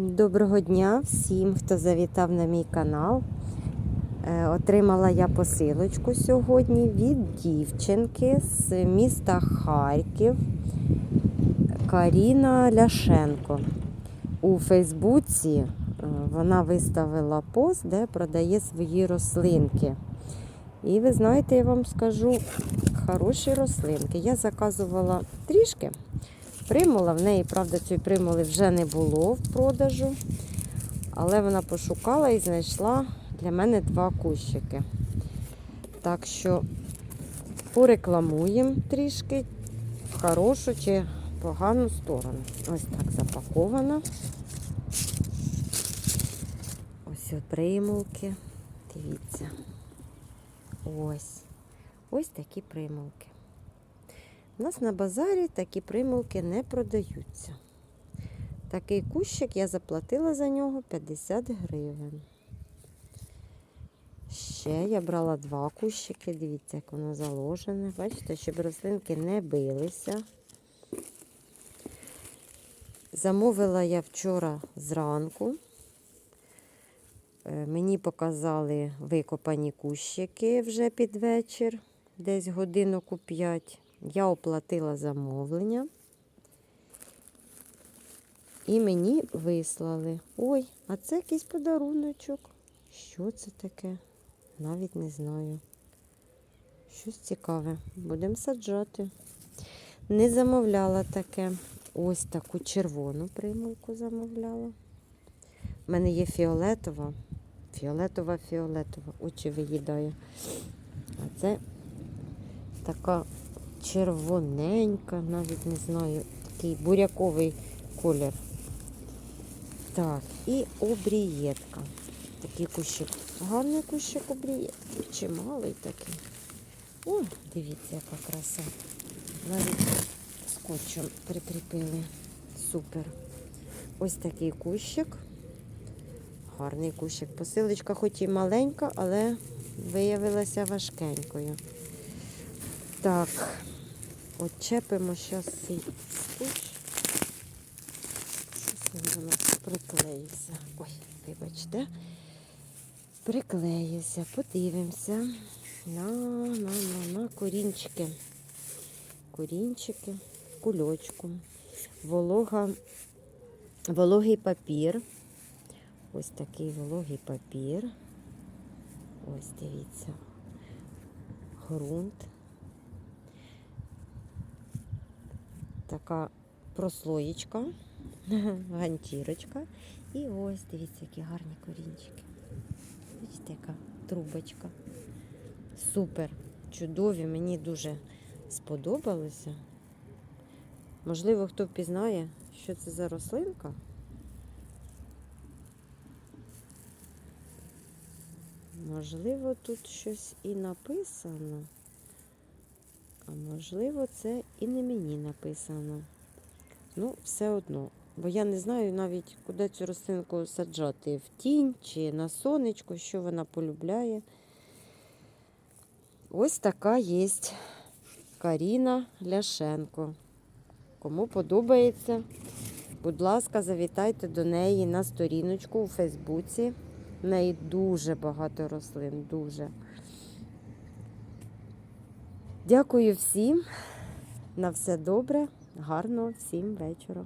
Доброго дня всім, хто завітав на мій канал. Е, Отримала я посилочку сьогодні від дівчинки з міста Харків Каріна Ляшенко. У Фейсбуці е, вона виставила пост, де продає свої рослинки. І ви знаєте, я вам скажу, хороші рослинки. Я заказувала трішки. Примула. В неї, правда, цієї примули вже не було в продажу. Але вона пошукала і знайшла для мене два кущики. Так що порекламуємо трішки в хорошу чи погану сторону. Ось так запакована. Ось от примулки. Дивіться. Ось. Ось такі примулки. У нас на базарі такі примулки не продаються. Такий кущик я заплатила за нього 50 гривень. Ще я брала два кущики, дивіться, як воно заложене. Бачите, щоб рослинки не билися. Замовила я вчора зранку. Е, Мені показали викопані кущики вже під вечір, десь годинок у 5. Я оплатила замовлення. І мені вислали. Ой, а це якийсь подаруночок. Що це таке? Навіть не знаю. Щось цікаве. Будемо саджати. Не замовляла таке. Ось таку червону примулку замовляла. У мене є фіолетова. Фіолетова, фіолетова. Очі виїдає. А це така червоненька, навіть не знаю, такий буряковий колір. Так, і обрієтка. Такий кущик. Гарний кущик обрієтки. Чималий такий. О, дивіться, яка краса. Навіть скотчем прикріпили. Супер. Ось такий кущик. Гарний кущик. Посилочка хоч і маленька, але виявилася важкенькою. Так, Отчепимо зараз цей скотч. Щось він до нас приклеївся. Ой, вибачте. Приклеївся. Подивимося на, на, на, на корінчики. Корінчики, кульочку. Волога, вологий папір. Ось такий вологий папір. Ось дивіться. Грунт. Така прослоєчка, ганчірочка. І ось, дивіться, які гарні корінчики. Бачите, яка трубочка. Супер, чудові, мені дуже сподобалося. Можливо, хто впізнає, що це за рослинка. Можливо, тут щось і написано. А можливо, це і не мені написано. Ну, все одно. Бо я не знаю навіть, куди цю рослинку саджати. В тінь чи на сонечко, що вона полюбляє. Ось така є Каріна Ляшенко. Кому подобається, будь ласка, завітайте до неї на сторіночку у Фейсбуці. В неї дуже багато рослин, дуже. Дякую всім. На все добре, гарного всім вечора.